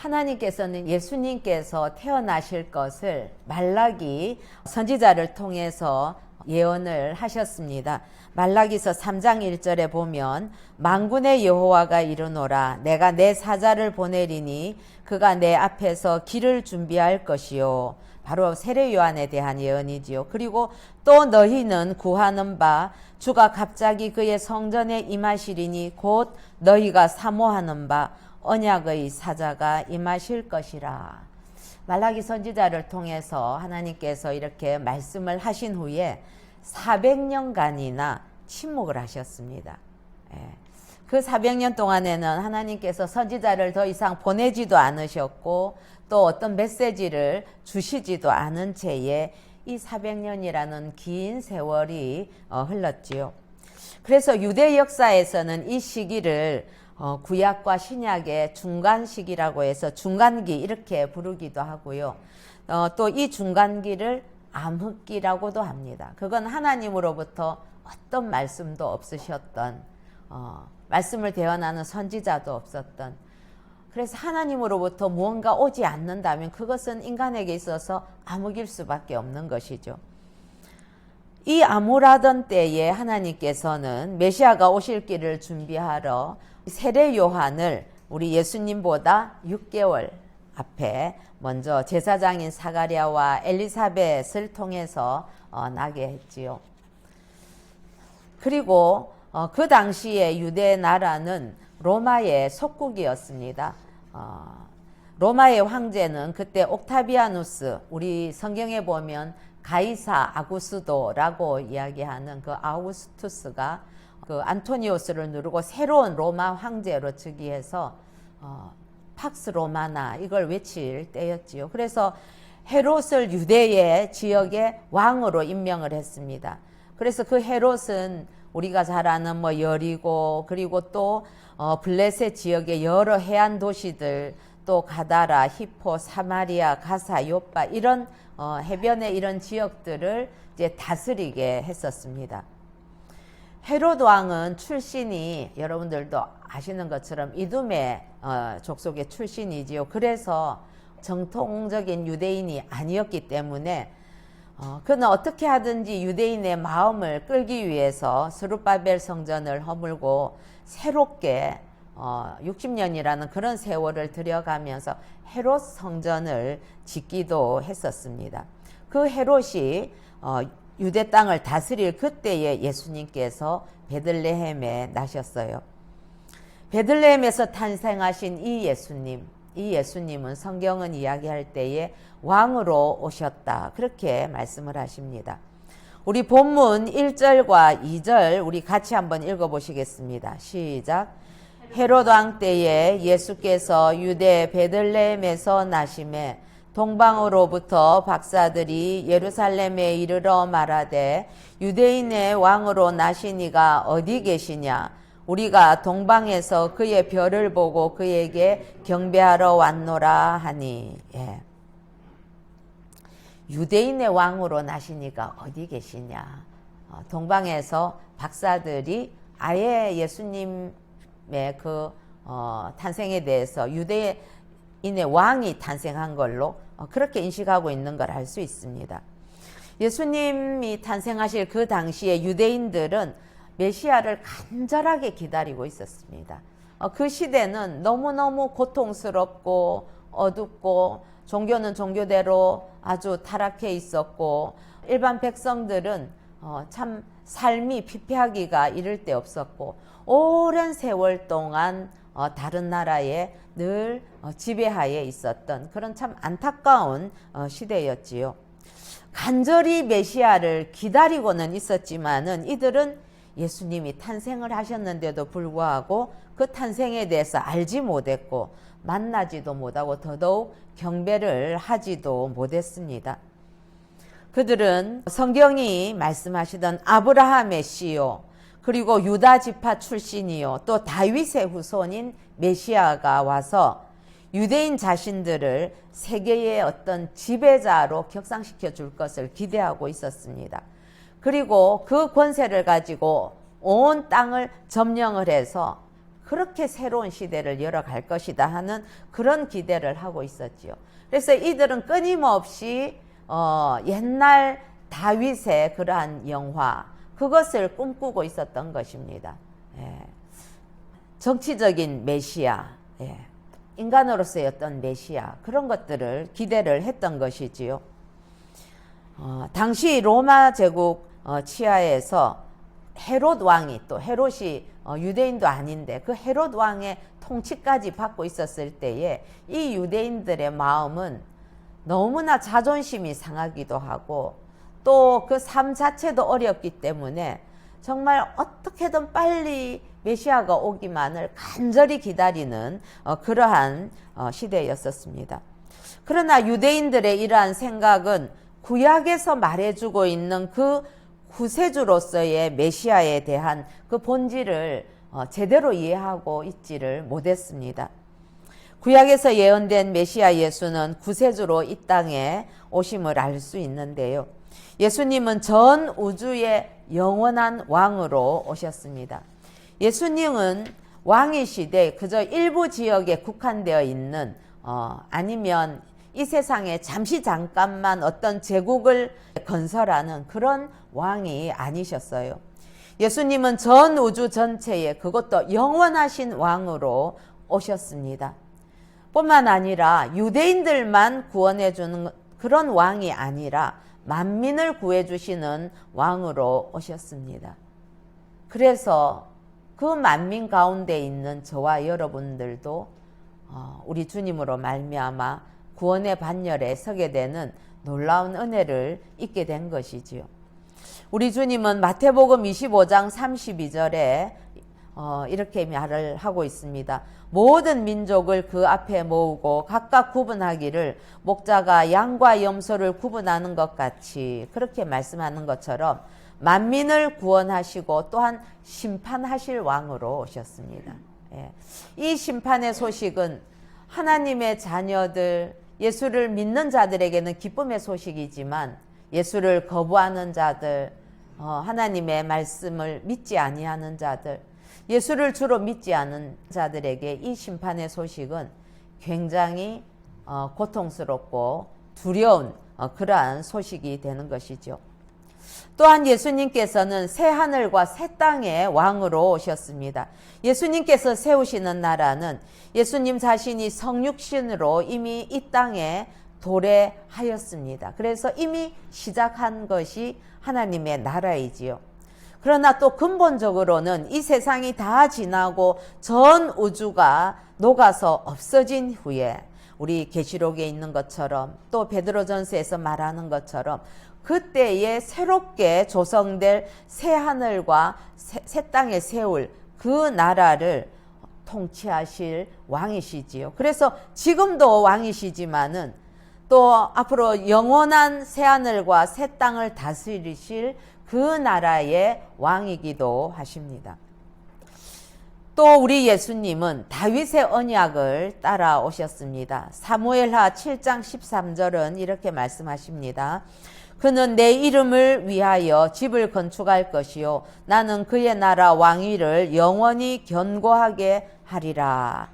하나님께서는 예수님께서 태어나실 것을 말라기 선지자를 통해서 예언을 하셨습니다. 말라기서 3장 1절에 보면 만군의 여호와가 이르노라 내가 내 사자를 보내리니 그가 내 앞에서 길을 준비할 것이요 바로 세례 요한에 대한 예언이지요. 그리고 또 너희는 구하는 바 주가 갑자기 그의 성전에 임하시리니 곧 너희가 사모하는 바 언약의 사자가 임하실 것이라. 말라기 선지자를 통해서 하나님께서 이렇게 말씀을 하신 후에 400년간이나 침묵을 하셨습니다. 예. 그 400년 동안에는 하나님께서 선지자를 더 이상 보내지도 않으셨고 또 어떤 메시지를 주시지도 않은 채에 이 400년이라는 긴 세월이 어, 흘렀지요. 그래서 유대 역사에서는 이 시기를 어, 구약과 신약의 중간 시기라고 해서 중간기 이렇게 부르기도 하고요. 어, 또 이 중간기를 암흑기라고도 합니다. 그건 하나님으로부터 어떤 말씀도 없으셨던 어, 말씀을 대언하는 선지자도 없었던 그래서 하나님으로부터 무언가 오지 않는다면 그것은 인간에게 있어서 암흑일 수밖에 없는 것이죠. 이 암울하던 때에 하나님께서는 메시아가 오실 길을 준비하러 세례 요한을 우리 예수님보다 6개월 앞에 먼저 제사장인 사가랴와 엘리사벳을 통해서 어, 나게 했지요. 그리고 어, 그 당시에 유대 나라는 로마의 속국이었습니다. 어, 로마의 황제는 그때 옥타비아누스, 우리 성경에 보면 가이사 아구스도라고 이야기하는 그 아우구스투스가 그 안토니오스를 누르고 새로운 로마 황제로 즉위해서 어, 팍스 로마나 이걸 외칠 때였지요. 그래서 헤롯을 유대의 지역의 왕으로 임명을 했습니다. 그래서 그 헤롯은 우리가 잘 아는 뭐 여리고 그리고 또 어, 블레셋 지역의 여러 해안 도시들 또 가다라, 히포, 사마리아, 가사, 요빠 이런 어, 해변의 이런 지역들을 이제 다스리게 했었습니다. 헤롯 왕은 출신이 여러분들도 아시는 것처럼 이둠의 어, 족속의 출신이지요. 그래서 정통적인 유대인이 아니었기 때문에 어, 그는 어떻게 하든지 유대인의 마음을 끌기 위해서 스룹바벨 성전을 허물고 새롭게 어, 60년이라는 그런 세월을 들여가면서 헤롯 성전을 짓기도 했었습니다. 그 헤롯이 어, 유대 땅을 다스릴 그때에 예수님께서 베들레헴에 나셨어요. 베들레헴에서 탄생하신 이 예수님, 이 예수님은 성경은 이야기할 때에 왕으로 오셨다. 그렇게 말씀을 하십니다. 우리 본문 1절과 2절 우리 같이 한번 읽어 보시겠습니다. 시작. 헤롯 왕 때에 예수께서 유대 베들레헴에서 나심에 동방으로부터 박사들이 예루살렘에 이르러 말하되 유대인의 왕으로 나시니가 어디 계시냐? 우리가 동방에서 그의 별을 보고 그에게 경배하러 왔노라 하니. 예. 유대인의 왕으로 나시니가 어디 계시냐? 어, 동방에서 박사들이 아예 예수님의 그 어, 탄생에 대해서 유대 인의 왕이 탄생한 걸로 어, 그렇게 인식하고 있는 걸 알 수 있습니다. 예수님이 탄생하실 그 당시에 유대인들은 메시아를 간절하게 기다리고 있었습니다. 어, 그 시대는 너무너무 고통스럽고 어둡고 종교는 종교대로 아주 타락해 있었고 일반 백성들은 어, 참 삶이 피폐하기가 이를 데 없었고 오랜 세월 동안 어, 다른 나라에 늘 어, 지배하에 있었던 그런 참 안타까운 어, 시대였지요. 간절히 메시아를 기다리고는 있었지만은 이들은 예수님이 탄생을 하셨는데도 불구하고 그 탄생에 대해서 알지 못했고 만나지도 못하고 더더욱 경배를 하지도 못했습니다. 그들은 성경이 말씀하시던 아브라함의 씨요 그리고 유다 지파 출신이요 또 다윗의 후손인 메시아가 와서 유대인 자신들을 세계의 어떤 지배자로 격상시켜 줄 것을 기대하고 있었습니다. 그리고 그 권세를 가지고 온 땅을 점령을 해서 그렇게 새로운 시대를 열어갈 것이다 하는 그런 기대를 하고 있었지요. 그래서 이들은 끊임없이 어, 옛날 다윗의 그러한 영화 그것을 꿈꾸고 있었던 것입니다. 예. 정치적인 메시아, 예. 인간으로서의 어떤 메시아 그런 것들을 기대를 했던 것이지요. 어, 당시 로마 제국 어, 치하에서 헤롯 왕이 또 헤롯이 어, 유대인도 아닌데 그 헤롯 왕의 통치까지 받고 있었을 때에 이 유대인들의 마음은 너무나 자존심이 상하기도 하고 또 그 삶 자체도 어렵기 때문에 정말 어떻게든 빨리 메시아가 오기만을 간절히 기다리는 어, 그러한 어, 시대였었습니다. 그러나 유대인들의 이러한 생각은 구약에서 말해주고 있는 그 구세주로서의 메시아에 대한 그 본질을 어, 제대로 이해하고 있지를 못했습니다. 구약에서 예언된 메시아 예수는 구세주로 이 땅에 오심을 알 수 있는데요. 예수님은 전 우주의 영원한 왕으로 오셨습니다. 예수님은 왕이시되 그저 일부 지역에 국한되어 있는 어, 아니면 이 세상에 잠시 잠깐만 어떤 제국을 건설하는 그런 왕이 아니셨어요. 예수님은 전 우주 전체에 그것도 영원하신 왕으로 오셨습니다. 뿐만 아니라 유대인들만 구원해 주는 그런 왕이 아니라 만민을 구해 주시는 왕으로 오셨습니다. 그래서 그 만민 가운데 있는 저와 여러분들도 어, 우리 주님으로 말미암아 구원의 반열에 서게 되는 놀라운 은혜를 잊게 된 것이지요. 우리 주님은 마태복음 25장 32절에 어, 이렇게 말을 하고 있습니다. 모든 민족을 그 앞에 모으고 각각 구분하기를 목자가 양과 염소를 구분하는 것 같이 그렇게 말씀하는 것처럼 만민을 구원하시고 또한 심판하실 왕으로 오셨습니다. 예. 이 심판의 소식은 하나님의 자녀들, 예수를 믿는 자들에게는 기쁨의 소식이지만 예수를 거부하는 자들, 어, 하나님의 말씀을 믿지 아니하는 자들, 예수를 주로 믿지 않은 자들에게 이 심판의 소식은 굉장히 어, 고통스럽고 두려운 어, 그러한 소식이 되는 것이죠. 또한 예수님께서는 새 하늘과 새 땅의 왕으로 오셨습니다. 예수님께서 세우시는 나라는 예수님 자신이 성육신으로 이미 이 땅에 도래하였습니다. 그래서 이미 시작한 것이 하나님의 나라이지요. 그러나 또 근본적으로는 이 세상이 다 지나고 전 우주가 녹아서 없어진 후에 우리 계시록에 있는 것처럼 또 베드로전서에서 말하는 것처럼 그때에 새롭게 조성될 새 하늘과 새, 새 땅에 세울 그 나라를 통치하실 왕이시지요. 그래서 지금도 왕이시지만은 또 앞으로 영원한 새 하늘과 새 땅을 다스리실 그 나라의 왕이기도 하십니다. 또 우리 예수님은 다윗의 언약을 따라오셨습니다. 사무엘하 7장 13절은 이렇게 말씀하십니다. 그는 내 이름을 위하여 집을 건축할 것이요 나는 그의 나라 왕위를 영원히 견고하게 하리라.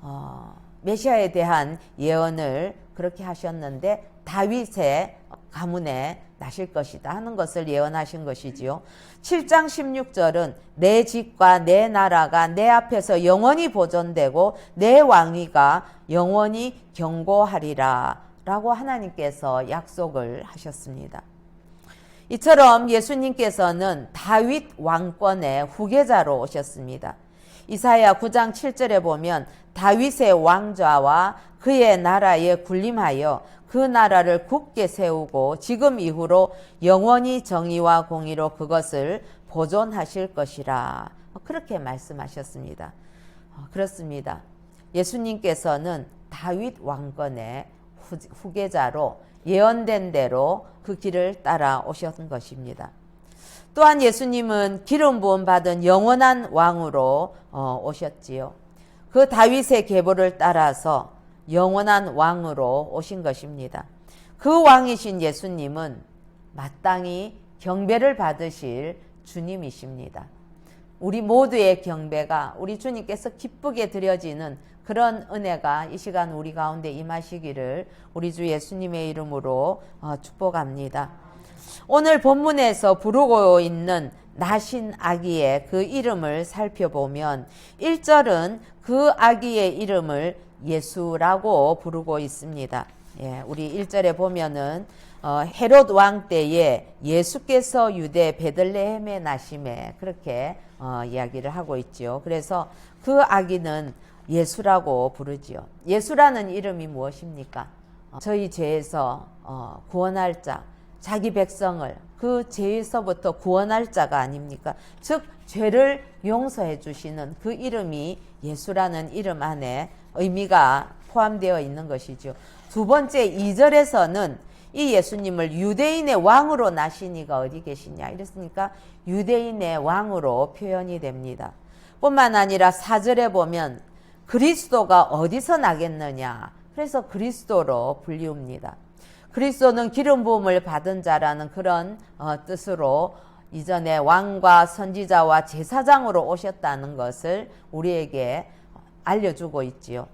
어, 메시아에 대한 예언을 그렇게 하셨는데 다윗의 가문에 나실 것이다 하는 것을 예언하신 것이지요. 7장 16절은 내 집과 내 나라가 내 앞에서 영원히 보존되고 내 왕위가 영원히 경고하리라 라고 하나님께서 약속을 하셨습니다. 이처럼 예수님께서는 다윗 왕권의 후계자로 오셨습니다. 이사야 9장 7절에 보면 다윗의 왕좌와 그의 나라에 군림하여 그 나라를 굳게 세우고 지금 이후로 영원히 정의와 공의로 그것을 보존하실 것이라. 그렇게 말씀하셨습니다. 어, 그렇습니다. 예수님께서는 다윗 왕권의 후계자로 예언된 대로 그 길을 따라 오셨던 것입니다. 또한 예수님은 기름 부음 받은 영원한 왕으로 어, 오셨지요. 그 다윗의 계보를 따라서 영원한 왕으로 오신 것입니다. 그 왕이신 예수님은 마땅히 경배를 받으실 주님이십니다. 우리 모두의 경배가 우리 주님께서 기쁘게 드려지는 그런 은혜가 이 시간 우리 가운데 임하시기를 우리 주 예수님의 이름으로 어, 축복합니다. 오늘 본문에서 부르고 있는 나신 아기의 그 이름을 살펴보면 1절은 그 아기의 이름을 예수라고 부르고 있습니다. 예, 우리 1절에 보면은 어, 헤롯 왕 때에 예수께서 유대 베들레헴에 나심에 그렇게 어, 이야기를 하고 있지요. 그래서 그 아기는 예수라고 부르지요. 예수라는 이름이 무엇입니까? 어, 저희 죄에서 어, 구원할 자, 자기 백성을 그 죄에서부터 구원할 자가 아닙니까? 즉 죄를 용서해 주시는 그 이름이 예수라는 이름 안에 의미가 포함되어 있는 것이죠. 두 번째 2절에서는 이 예수님을 유대인의 왕으로 나시니가 어디 계시냐 이랬으니까 유대인의 왕으로 표현이 됩니다. 뿐만 아니라 4절에 보면 그리스도가 어디서 나겠느냐 그래서 그리스도로 불리웁니다. 그리스도는 기름 부음을 받은 자라는 그런 어, 뜻으로 이전에 왕과 선지자와 제사장으로 오셨다는 것을 우리에게 알려주고 있지요.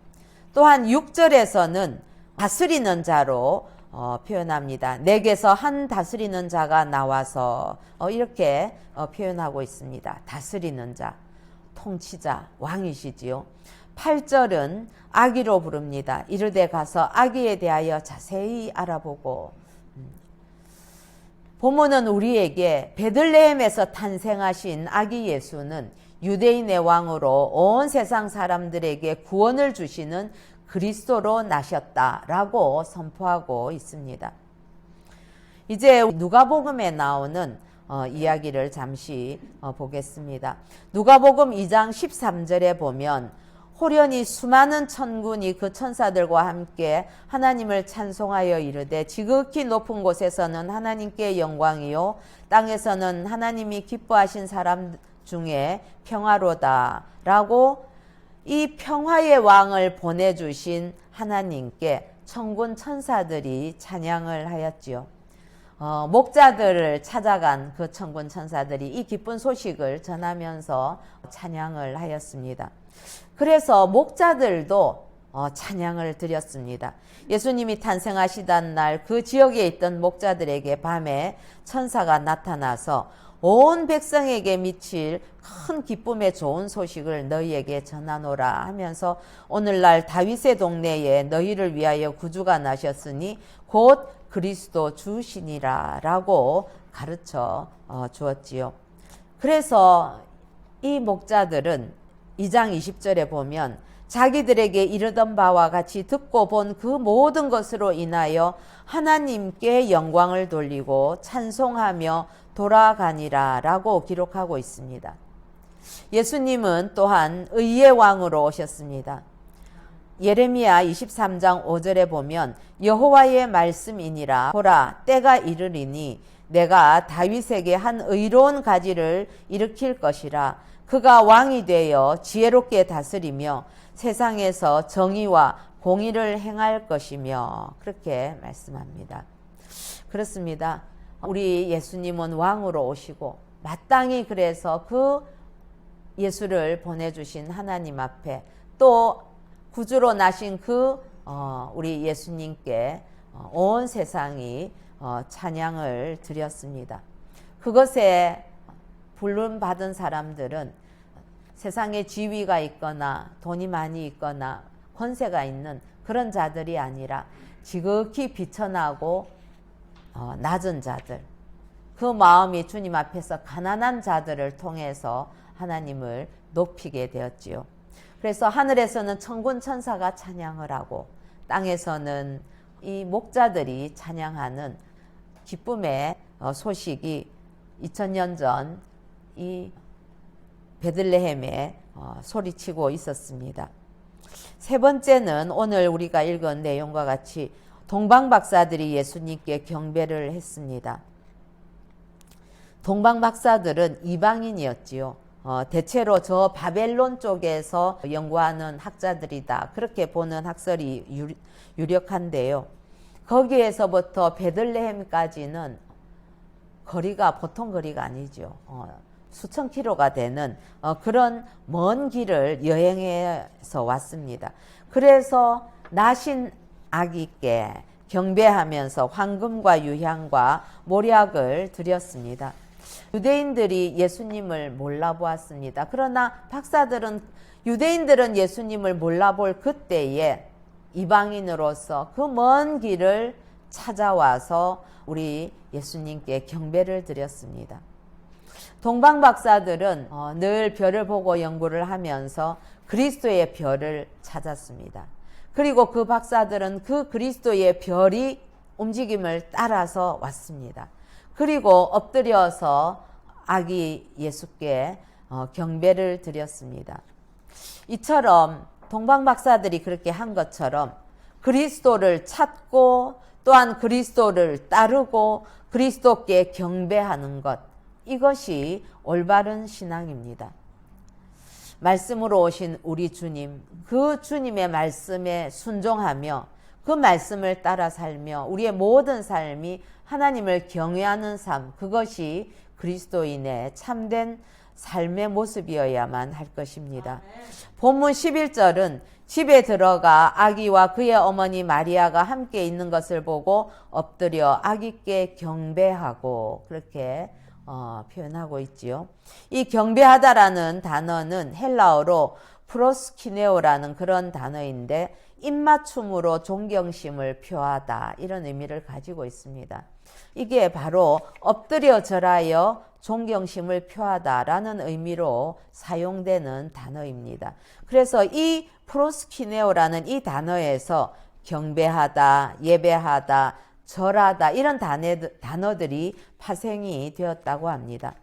또한 6절에서는 다스리는 자로 어, 표현합니다. 내게서 한 다스리는 자가 나와서 어, 이렇게 어, 표현하고 있습니다. 다스리는 자, 통치자, 왕이시지요. 8절은 아기로 부릅니다. 이르되 가서 아기에 대하여 자세히 알아보고 음. 본문은 우리에게 베들레헴에서 탄생하신 아기 예수는 유대인의 왕으로 온 세상 사람들에게 구원을 주시는 그리스도로 나셨다라고 선포하고 있습니다. 이제 누가복음에 나오는 어, 이야기를 잠시 어, 보겠습니다. 누가복음 2장 13절에 보면 호련히 수많은 천군이 그 천사들과 함께 하나님을 찬송하여 이르되 지극히 높은 곳에서는 하나님께 영광이요 땅에서는 하나님이 기뻐하신 사람 중에 평화로다라고 이 평화의 왕을 보내주신 하나님께 천군 천사들이 찬양을 하였지요. 어, 목자들을 찾아간 그 천군 천사들이 이 기쁜 소식을 전하면서 찬양을 하였습니다. 그래서 목자들도 어, 찬양을 드렸습니다. 예수님이 탄생하시던 날 그 지역에 있던 목자들에게 밤에 천사가 나타나서 온 백성에게 미칠 큰 기쁨의 좋은 소식을 너희에게 전하노라 하면서 오늘날 다윗의 동네에 너희를 위하여 구주가 나셨으니 곧 그리스도 주시니라라고 가르쳐 어, 주었지요. 그래서 이 목자들은 2장 20절에 보면 자기들에게 이르던 바와 같이 듣고 본 그 모든 것으로 인하여 하나님께 영광을 돌리고 찬송하며 돌아가니라 라고 기록하고 있습니다. 예수님은 또한 의의 왕으로 오셨습니다. 예레미야 23장 5절에 보면 여호와의 말씀이니라 보라 때가 이르리니 내가 다윗에게 한 의로운 가지를 일으킬 것이라 그가 왕이 되어 지혜롭게 다스리며 세상에서 정의와 공의를 행할 것이며 그렇게 말씀합니다. 그렇습니다. 우리 예수님은 왕으로 오시고 마땅히 그래서 그 예수를 보내주신 하나님 앞에 또 구주로 나신 그 어, 우리 예수님께 어, 온 세상이 어, 찬양을 드렸습니다. 그것에 불름 받은 사람들은 세상에 지위가 있거나 돈이 많이 있거나 권세가 있는 그런 자들이 아니라 지극히 비천하고 어, 낮은 자들, 그 마음이 주님 앞에서 가난한 자들을 통해서 하나님을 높이게 되었지요. 그래서 하늘에서는 천군 천사가 찬양을 하고 땅에서는 이 목자들이 찬양하는 기쁨의 어, 소식이 2000년 전 이 베들레헴에 어, 소리치고 있었습니다. 세 번째는 오늘 우리가 읽은 내용과 같이 동방 박사들이 예수님께 경배를 했습니다. 동방 박사들은 이방인이었지요. 어, 대체로 저 바벨론 쪽에서 연구하는 학자들이다. 그렇게 보는 학설이 유력한데요. 거기에서부터 베들레헴까지는 거리가 보통 거리가 아니죠. 어, 수천 킬로가 되는 어, 그런 먼 길을 여행해서 왔습니다. 그래서 나신 아기께 경배하면서 황금과 유향과 모략을 드렸습니다. 유대인들이 예수님을 몰라보았습니다. 그러나 박사들은 유대인들은 예수님을 몰라볼 그때에 이방인으로서 그 먼 길을 찾아와서 우리 예수님께 경배를 드렸습니다. 동방 박사들은 어, 늘 별을 보고 연구를 하면서 그리스도의 별을 찾았습니다. 그리고 그 박사들은 그 그리스도의 별이 움직임을 따라서 왔습니다. 그리고 엎드려서 아기 예수께 어, 경배를 드렸습니다. 이처럼 동방 박사들이 그렇게 한 것처럼 그리스도를 찾고 또한 그리스도를 따르고 그리스도께 경배하는 것 이것이 올바른 신앙입니다. 말씀으로 오신 우리 주님, 그 주님의 말씀에 순종하며 그 말씀을 따라 살며 우리의 모든 삶이 하나님을 경외하는 삶, 그것이 그리스도인의 참된 삶의 모습이어야만 할 것입니다. 본문 11절은 집에 들어가 아기와 그의 어머니 마리아가 함께 있는 것을 보고 엎드려 아기께 경배하고 그렇게 어, 표현하고 있지요. 이 경배하다라는 단어는 헬라어로 프로스키네오라는 그런 단어인데 입맞춤으로 존경심을 표하다 이런 의미를 가지고 있습니다. 이게 바로 엎드려 절하여 존경심을 표하다라는 의미로 사용되는 단어입니다. 그래서 이 프로스키네오라는 이 단어에서 경배하다, 예배하다, 절하다 이런 단어들이 파생이 되었다고 합니다.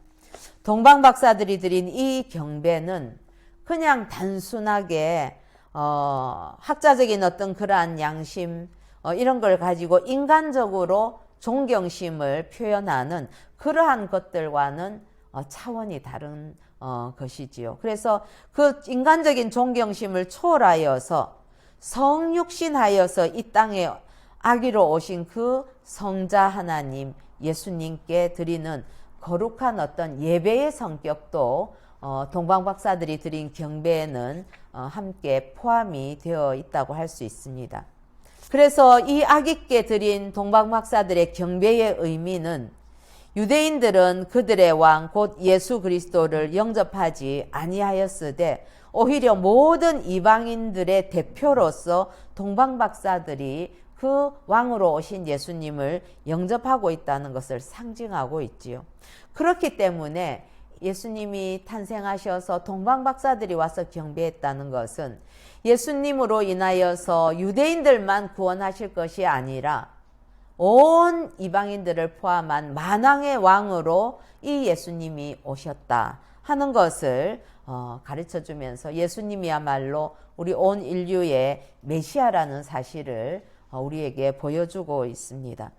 동방 박사들이 드린 이 경배는 그냥 단순하게 어, 학자적인 어떤 그러한 양심 어, 이런 걸 가지고 인간적으로 존경심을 표현하는 그러한 것들과는 어, 차원이 다른 어, 것이지요. 그래서 그 인간적인 존경심을 초월하여서 성육신하여서 이 땅에 아기로 오신 그 성자 하나님 예수님께 드리는 거룩한 어떤 예배의 성격도 어, 동방 박사들이 드린 경배에는 어, 함께 포함이 되어 있다고 할 수 있습니다. 그래서 이 아기께 드린 동방 박사들의 경배의 의미는 유대인들은 그들의 왕 곧 예수 그리스도를 영접하지 아니하였으되 오히려 모든 이방인들의 대표로서 동방 박사들이 그 왕으로 오신 예수님을 영접하고 있다는 것을 상징하고 있지요. 그렇기 때문에 예수님이 탄생하셔서 동방 박사들이 와서 경배했다는 것은 예수님으로 인하여서 유대인들만 구원하실 것이 아니라 온 이방인들을 포함한 만왕의 왕으로 이 예수님이 오셨다 하는 것을 어, 가르쳐 주면서 예수님이야말로 우리 온 인류의 메시아라는 사실을 어, 우리에게 보여주고 있습니다.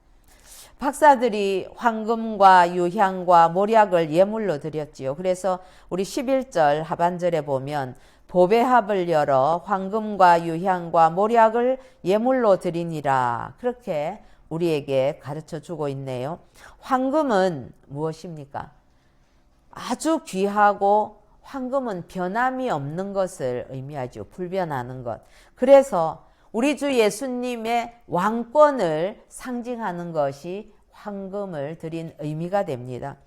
박사들이 황금과 유향과 모략을 예물로 드렸지요. 그래서 우리 11절 하반절에 보면 보배합을 열어 황금과 유향과 모략을 예물로 드리니라. 그렇게 우리에게 가르쳐 주고 있네요. 황금은 무엇입니까? 아주 귀하고 황금은 변함이 없는 것을 의미하죠. 불변하는 것. 그래서 우리 주 예수님의 왕권을 상징하는 것이 황금을 드린 의미가 됩니다.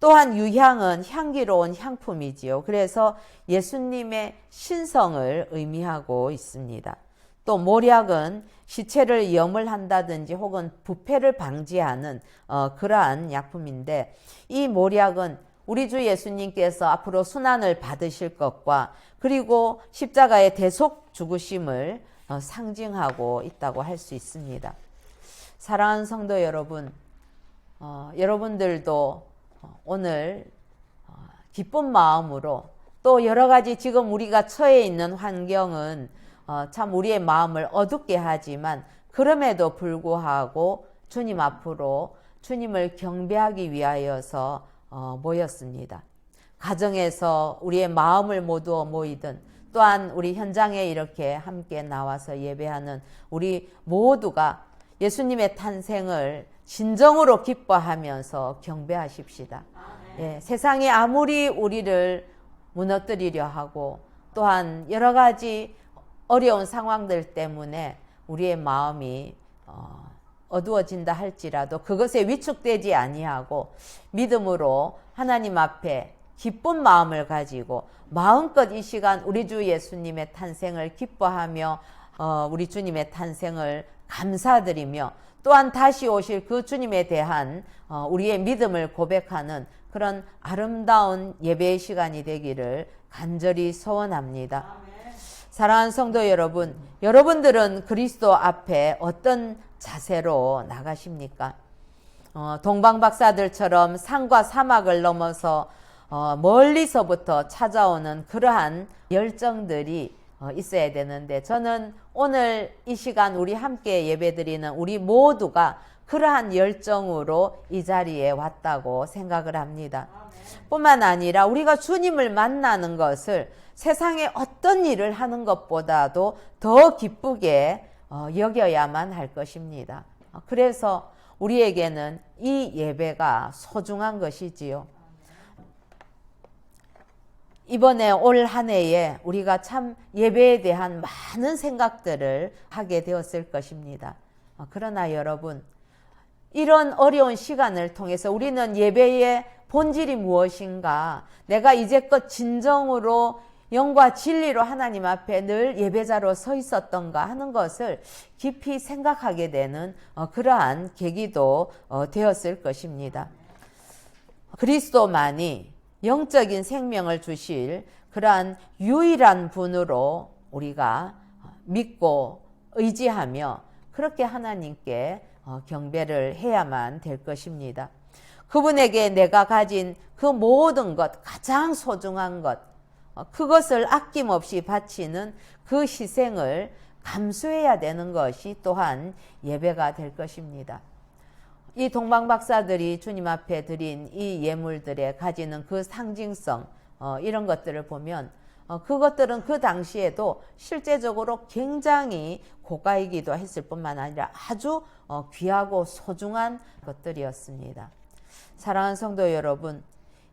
또한 유향은 향기로운 향품이지요. 그래서 예수님의 신성을 의미하고 있습니다. 또 모략은 시체를 염을 한다든지 혹은 부패를 방지하는 어, 그러한 약품인데 이 모략은 우리 주 예수님께서 앞으로 순환을 받으실 것과 그리고 십자가의 대속 죽으심을 어, 상징하고 있다고 할 수 있습니다. 사랑하는 성도 여러분, 어, 여러분들도 오늘 어, 기쁜 마음으로 또 여러 가지 지금 우리가 처해 있는 환경은 어, 참 우리의 마음을 어둡게 하지만 그럼에도 불구하고 주님 앞으로 주님을 경배하기 위하여서 어, 모였습니다. 가정에서 우리의 마음을 모두 모이든 또한 우리 현장에 이렇게 함께 나와서 예배하는 우리 모두가 예수님의 탄생을 진정으로 기뻐하면서 경배하십시다. 예, 세상이 아무리 우리를 무너뜨리려 하고 또한 여러 가지 어려운 상황들 때문에 우리의 마음이 어, 어두워진다 할지라도 그것에 위축되지 아니하고 믿음으로 하나님 앞에 기쁜 마음을 가지고 마음껏 이 시간 우리 주 예수님의 탄생을 기뻐하며 어, 우리 주님의 탄생을 감사드리며 또한 다시 오실 그 주님에 대한 어, 우리의 믿음을 고백하는 그런 아름다운 예배의 시간이 되기를 간절히 소원합니다. 사랑하는 성도 여러분, 여러분들은 그리스도 앞에 어떤 자세로 나가십니까? 어, 동방 박사들처럼 산과 사막을 넘어서 어, 멀리서부터 찾아오는 그러한 열정들이 어, 있어야 되는데 저는 오늘 이 시간 우리 함께 예배드리는 우리 모두가 그러한 열정으로 이 자리에 왔다고 생각을 합니다. 뿐만 아니라 우리가 주님을 만나는 것을 세상에 어떤 일을 하는 것보다도 더 기쁘게 어, 여겨야만 할 것입니다. 어, 그래서 우리에게는 이 예배가 소중한 것이지요. 이번에 올 한 해에 우리가 참 예배에 대한 많은 생각들을 하게 되었을 것입니다. 어, 그러나 여러분, 이런 어려운 시간을 통해서 우리는 예배의 본질이 무엇인가, 내가 이제껏 진정으로 영과 진리로 하나님 앞에 늘 예배자로 서 있었던가 하는 것을 깊이 생각하게 되는 어, 그러한 계기도 어, 되었을 것입니다. 그리스도만이 영적인 생명을 주실 그러한 유일한 분으로 우리가 믿고 의지하며 그렇게 하나님께 어, 경배를 해야만 될 것입니다. 그분에게 내가 가진 그 모든 것, 가장 소중한 것, 어, 그것을 아낌없이 바치는 그 희생을 감수해야 되는 것이 또한 예배가 될 것입니다. 이 동방 박사들이 주님 앞에 드린 이 예물들에 가지는 그 상징성 어, 이런 것들을 보면 어, 그것들은 그 당시에도 실제적으로 굉장히 고가이기도 했을 뿐만 아니라 아주 어, 귀하고 소중한 것들이었습니다. 사랑하는 성도 여러분,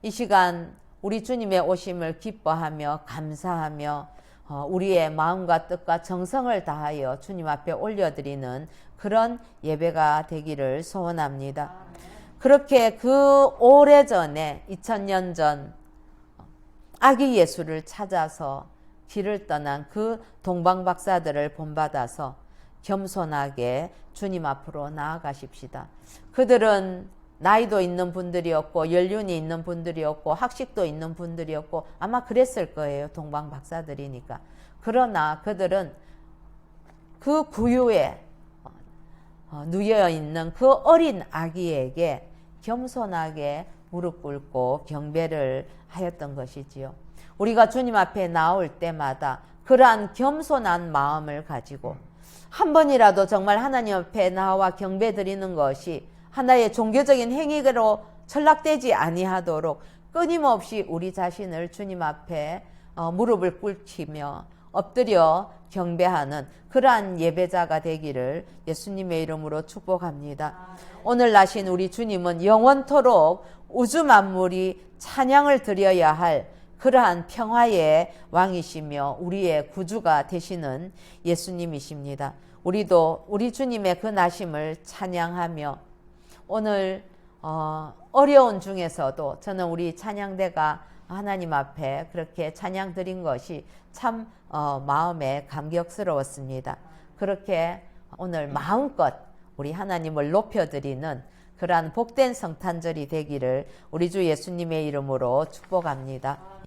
이 시간 우리 주님의 오심을 기뻐하며 감사하며 어, 우리의 마음과 뜻과 정성을 다하여 주님 앞에 올려드리는 그런 예배가 되기를 소원합니다. 그렇게 그 오래전에 2000년 전 아기 예수를 찾아서 길을 떠난 그 동방 박사들을 본받아서 겸손하게 주님 앞으로 나아가십시다. 그들은 나이도 있는 분들이었고 연륜이 있는 분들이었고 학식도 있는 분들이었고 아마 그랬을 거예요. 동방 박사들이니까. 그러나 그들은 그 구유에 어, 누여 있는 그 어린 아기에게 겸손하게 무릎 꿇고 경배를 하였던 것이지요. 우리가 주님 앞에 나올 때마다 그러한 겸손한 마음을 가지고 한 번이라도 정말 하나님 앞에 나와 경배 드리는 것이 하나의 종교적인 행위로 전락되지 아니하도록 끊임없이 우리 자신을 주님 앞에 어, 무릎을 꿇히며 엎드려 경배하는 그러한 예배자가 되기를 예수님의 이름으로 축복합니다. 오늘 나신 우리 주님은 영원토록 우주 만물이 찬양을 드려야 할 그러한 평화의 왕이시며 우리의 구주가 되시는 예수님이십니다. 우리도 우리 주님의 그 나심을 찬양하며 오늘 어, 어려운 중에서도 저는 우리 찬양대가 하나님 앞에 그렇게 찬양 드린 것이 참 어, 마음에 감격스러웠습니다. 그렇게 오늘 마음껏 우리 하나님을 높여드리는 그러한 복된 성탄절이 되기를 우리 주 예수님의 이름으로 축복합니다.